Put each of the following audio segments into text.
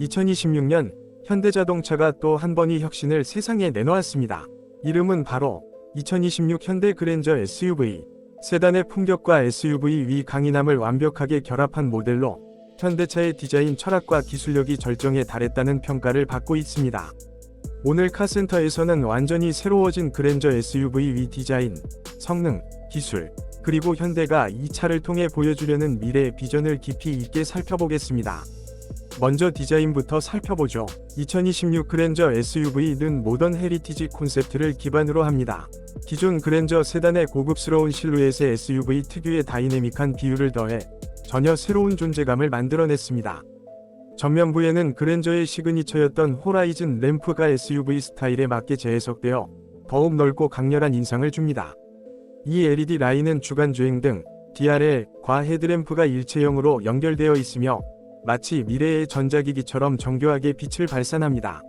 2026년 현대자동차가 또 한 번의 혁신을 세상에 내놓았습니다. 이름은 바로 2026 현대 그랜저 SUV. 세단의 품격과 SUV 위 강인함을 완벽하게 결합한 모델로 현대차의 디자인 철학과 기술력이 절정에 달했다는 평가를 받고 있습니다. 오늘 카센터에서는 완전히 새로워진 그랜저 SUV 위 디자인, 성능, 기술, 그리고 현대가 이 차를 통해 보여주려는 미래의 비전을 깊이 있게 살펴보겠습니다. 먼저 디자인부터 살펴보죠. 2026 그랜저 SUV는 모던 헤리티지 콘셉트를 기반으로 합니다. 기존 그랜저 세단의 고급스러운 실루엣의 SUV 특유의 다이내믹한 비율을 더해 전혀 새로운 존재감을 만들어냈습니다. 전면부에는 그랜저의 시그니처였던 호라이즌 램프가 SUV 스타일에 맞게 재해석되어 더욱 넓고 강렬한 인상을 줍니다. 이 LED 라인은 주간 주행 등 DRL과 헤드램프가 일체형으로 연결되어 있으며 마치 미래의 전자기기처럼 정교하게 빛을 발산합니다.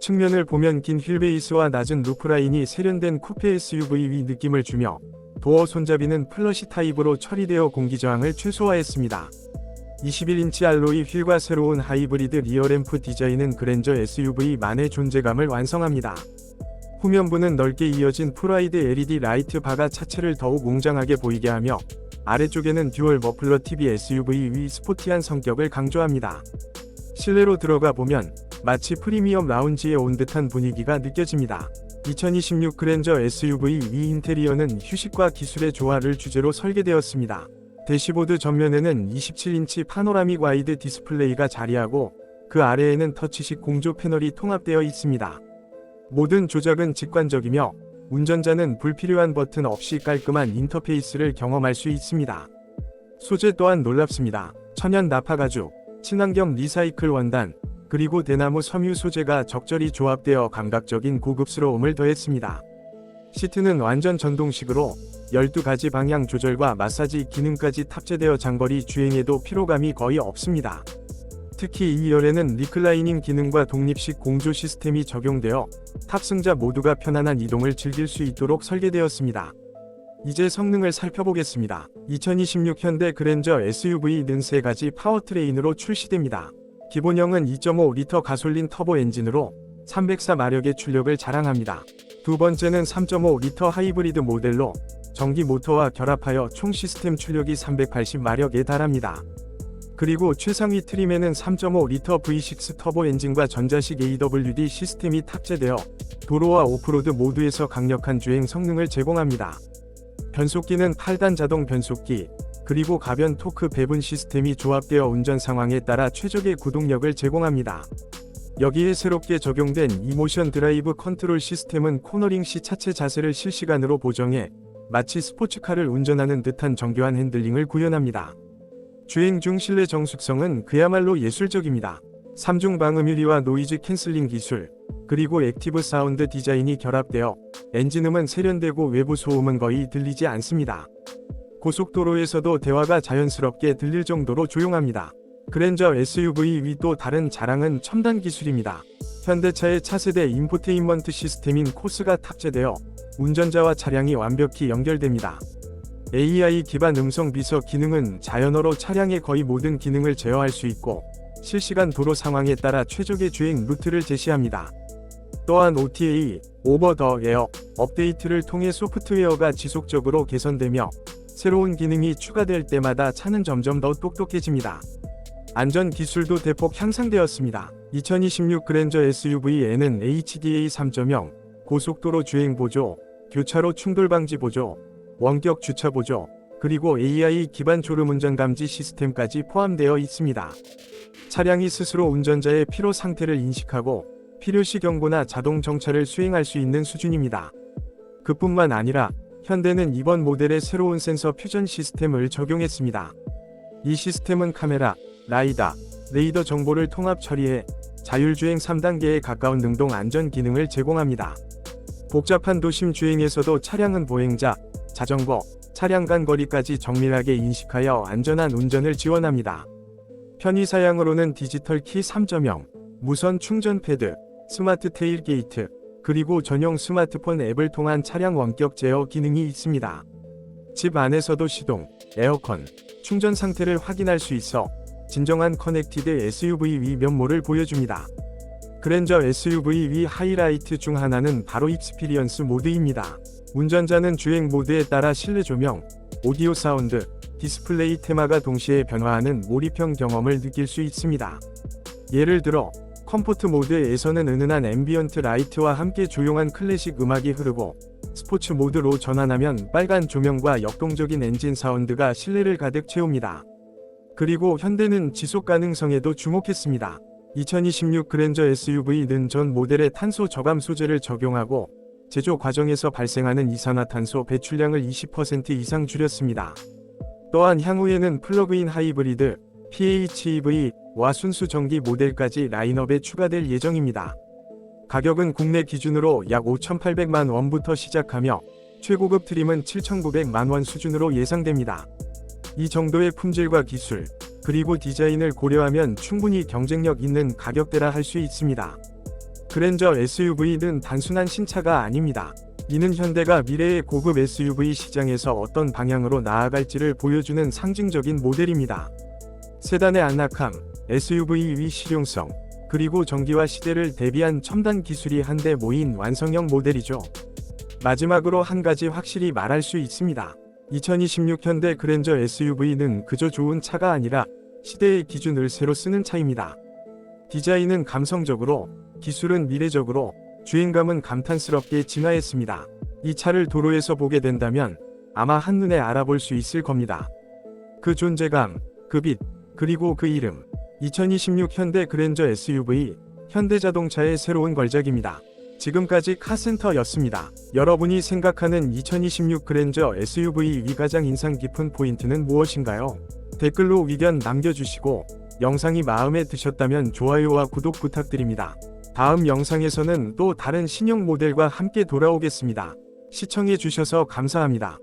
측면을 보면 긴 휠베이스와 낮은 루프라인이 세련된 쿠페 SUV 위 느낌을 주며 도어 손잡이는 플러시 타입으로 처리되어 공기 저항을 최소화했습니다. 21인치 알로이 휠과 새로운 하이브리드 리어램프 디자인은 그랜저 SUV만의 존재감을 완성합니다. 후면부는 넓게 이어진 프라이드 LED 라이트 바가 차체를 더욱 웅장하게 보이게 하며 아래쪽에는 듀얼 머플러 TV SUV 위 스포티한 성격을 강조합니다. 실내로 들어가 보면 마치 프리미엄 라운지에 온 듯한 분위기가 느껴집니다. 2026 그랜저 SUV 위 인테리어는 휴식과 기술의 조화를 주제로 설계되었습니다. 대시보드 전면에는 27인치 파노라믹 와이드 디스플레이가 자리하고 그 아래에는 터치식 공조 패널이 통합되어 있습니다. 모든 조작은 직관적이며 운전자는 불필요한 버튼 없이 깔끔한 인터페이스를 경험할 수 있습니다. 소재 또한 놀랍습니다. 천연 나파 가죽, 친환경 리사이클 원단, 그리고 대나무 섬유 소재가 적절히 조합되어 감각적인 고급스러움을 더했습니다. 시트는 완전 전동식으로 12가지 방향 조절과 마사지 기능까지 탑재되어 장거리 주행에도 피로감이 거의 없습니다. 특히 2열에는 리클라이닝 기능과 독립식 공조 시스템이 적용되어 탑승자 모두가 편안한 이동을 즐길 수 있도록 설계되었습니다. 이제 성능을 살펴보겠습니다. 2026 현대 그랜저 SUV는 세 가지 파워트레인으로 출시됩니다. 기본형은 2.5리터 가솔린 터보 엔진으로 304마력의 출력을 자랑합니다. 두 번째는 3.5리터 하이브리드 모델로 전기 모터와 결합하여 총 시스템 출력이 380마력에 달합니다. 그리고 최상위 트림에는 3.5리터 V6 터보 엔진과 전자식 AWD 시스템이 탑재되어 도로와 오프로드 모두에서 강력한 주행 성능을 제공합니다. 변속기는 8단 자동 변속기, 그리고 가변 토크 배분 시스템이 조합되어 운전 상황에 따라 최적의 구동력을 제공합니다. 여기에 새롭게 적용된 이모션 드라이브 컨트롤 시스템은 코너링 시 차체 자세를 실시간으로 보정해 마치 스포츠카를 운전하는 듯한 정교한 핸들링을 구현합니다. 주행 중 실내 정숙성은 그야말로 예술적입니다. 3중 방음 유리와 노이즈 캔슬링 기술, 그리고 액티브 사운드 디자인이 결합되어 엔진음은 세련되고 외부 소음은 거의 들리지 않습니다. 고속도로에서도 대화가 자연스럽게 들릴 정도로 조용합니다. 그랜저 SUV 위 또 다른 자랑은 첨단 기술입니다. 현대차의 차세대 인포테인먼트 시스템인 코스가 탑재되어 운전자와 차량이 완벽히 연결됩니다. AI 기반 음성 비서 기능은 자연어로 차량의 거의 모든 기능을 제어할 수 있고 실시간 도로 상황에 따라 최적의 주행 루트를 제시합니다. 또한 OTA, 오버 더 에어 업데이트를 통해 소프트웨어가 지속적으로 개선되며 새로운 기능이 추가될 때마다 차는 점점 더 똑똑해집니다. 안전 기술도 대폭 향상되었습니다. 2026 그랜저 SUV에는 HDA 3.0, 고속도로 주행 보조, 교차로 충돌 방지 보조, 원격 주차 보조, 그리고 AI 기반 졸음 운전 감지 시스템까지 포함되어 있습니다. 차량이 스스로 운전자의 피로 상태를 인식하고 필요시 경고나 자동 정차를 수행할 수 있는 수준입니다. 그뿐만 아니라 현대는 이번 모델에 새로운 센서 퓨전 시스템을 적용했습니다. 이 시스템은 카메라, 라이다, 레이더 정보를 통합 처리해 자율주행 3단계에 가까운 능동 안전 기능을 제공합니다. 복잡한 도심 주행에서도 차량은 보행자, 자전거, 차량 간 거리까지 정밀하게 인식하여 안전한 운전을 지원합니다. 편의 사양으로는 디지털 키 3.0, 무선 충전 패드, 스마트 테일 게이트, 그리고 전용 스마트폰 앱을 통한 차량 원격 제어 기능이 있습니다. 집 안에서도 시동, 에어컨, 충전 상태를 확인할 수 있어 진정한 커넥티드 SUV 위 면모를 보여줍니다. 그랜저 SUV 위 하이라이트 중 하나는 바로 익스피리언스 모드입니다. 운전자는 주행 모드에 따라 실내 조명, 오디오 사운드, 디스플레이 테마가 동시에 변화하는 몰입형 경험을 느낄 수 있습니다. 예를 들어 컴포트 모드에서는 은은한 앰비언트 라이트와 함께 조용한 클래식 음악이 흐르고 스포츠 모드로 전환하면 빨간 조명과 역동적인 엔진 사운드가 실내를 가득 채웁니다. 그리고 현대는 지속 가능성에도 주목했습니다. 2026 그랜저 SUV는 전 모델의 탄소 저감 소재를 적용하고 제조 과정에서 발생하는 이산화탄소 배출량을 20% 이상 줄였습니다. 또한 향후에는 플러그인 하이브리드, PHEV와 순수 전기 모델까지 라인업에 추가될 예정입니다. 가격은 국내 기준으로 약 5,800만 원부터 시작하며 최고급 트림은 7,900만 원 수준으로 예상됩니다. 이 정도의 품질과 기술, 그리고 디자인을 고려하면 충분히 경쟁력 있는 가격대라 할 수 있습니다. 그랜저 SUV는 단순한 신차가 아닙니다. 이는 현대가 미래의 고급 SUV 시장에서 어떤 방향으로 나아갈지를 보여주는 상징적인 모델입니다. 세단의 안락함, SUV의 실용성, 그리고 전기와 시대를 대비한 첨단 기술이 한데 모인 완성형 모델이죠. 마지막으로 한 가지 확실히 말할 수 있습니다. 2026 현대 그랜저 SUV는 그저 좋은 차가 아니라 시대의 기준을 새로 쓰는 차입니다. 디자인은 감성적으로, 기술은 미래적으로, 주행감은 감탄스럽게 진화했습니다. 이 차를 도로에서 보게 된다면 아마 한눈에 알아볼 수 있을 겁니다. 그 존재감, 그 빛, 그리고 그 이름. 2026 현대 그랜저 SUV, 현대자동차의 새로운 걸작입니다. 지금까지 카센터였습니다. 여러분이 생각하는 2026 그랜저 SUV 위 가장 인상 깊은 포인트는 무엇인가요? 댓글로 의견 남겨주시고 영상이 마음에 드셨다면 좋아요와 구독 부탁드립니다. 다음 영상에서는 또 다른 신형 모델과 함께 돌아오겠습니다. 시청해주셔서 감사합니다.